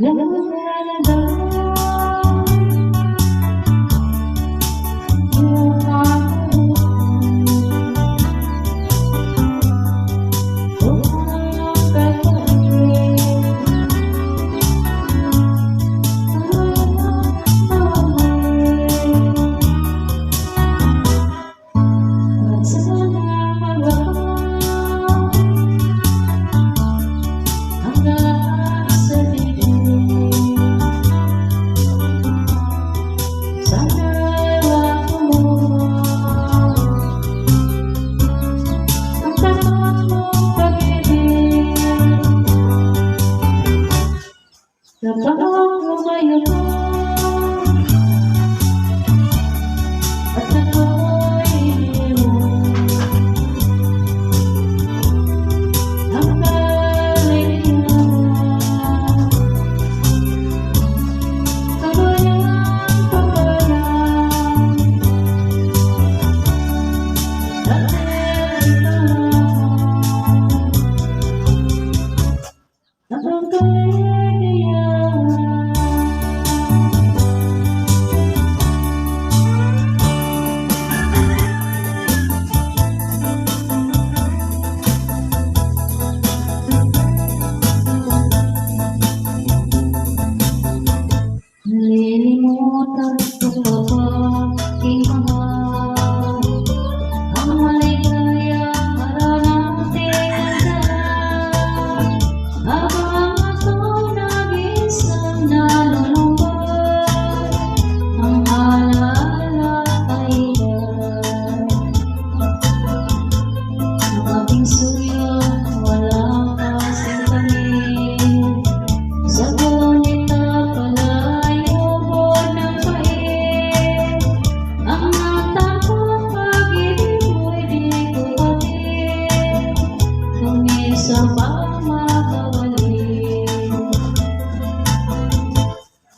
la la.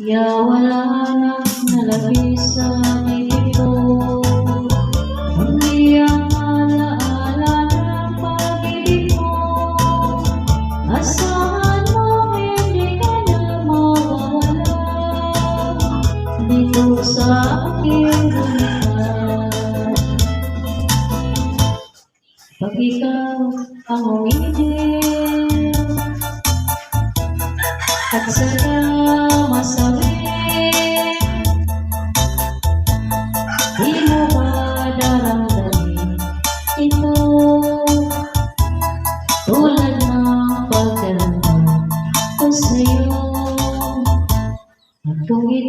Ya wala na nalapit sa ito Hindi ang mo Asahan mo hindi na mawala sa aking buhay Pag ikaw ang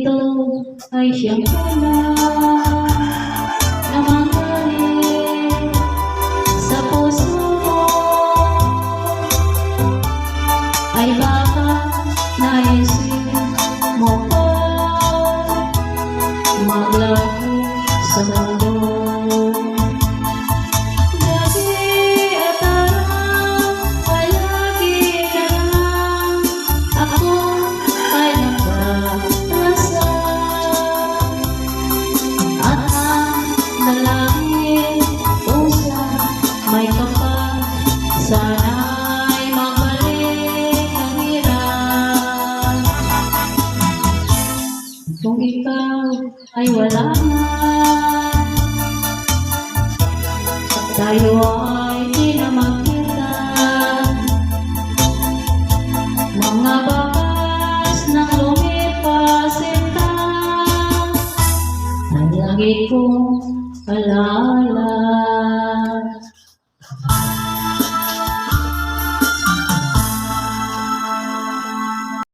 都爱上了 ay wala. Na Tayo ay di na magkita Mga bakas ng lumipas ita Ang lagi kong alala.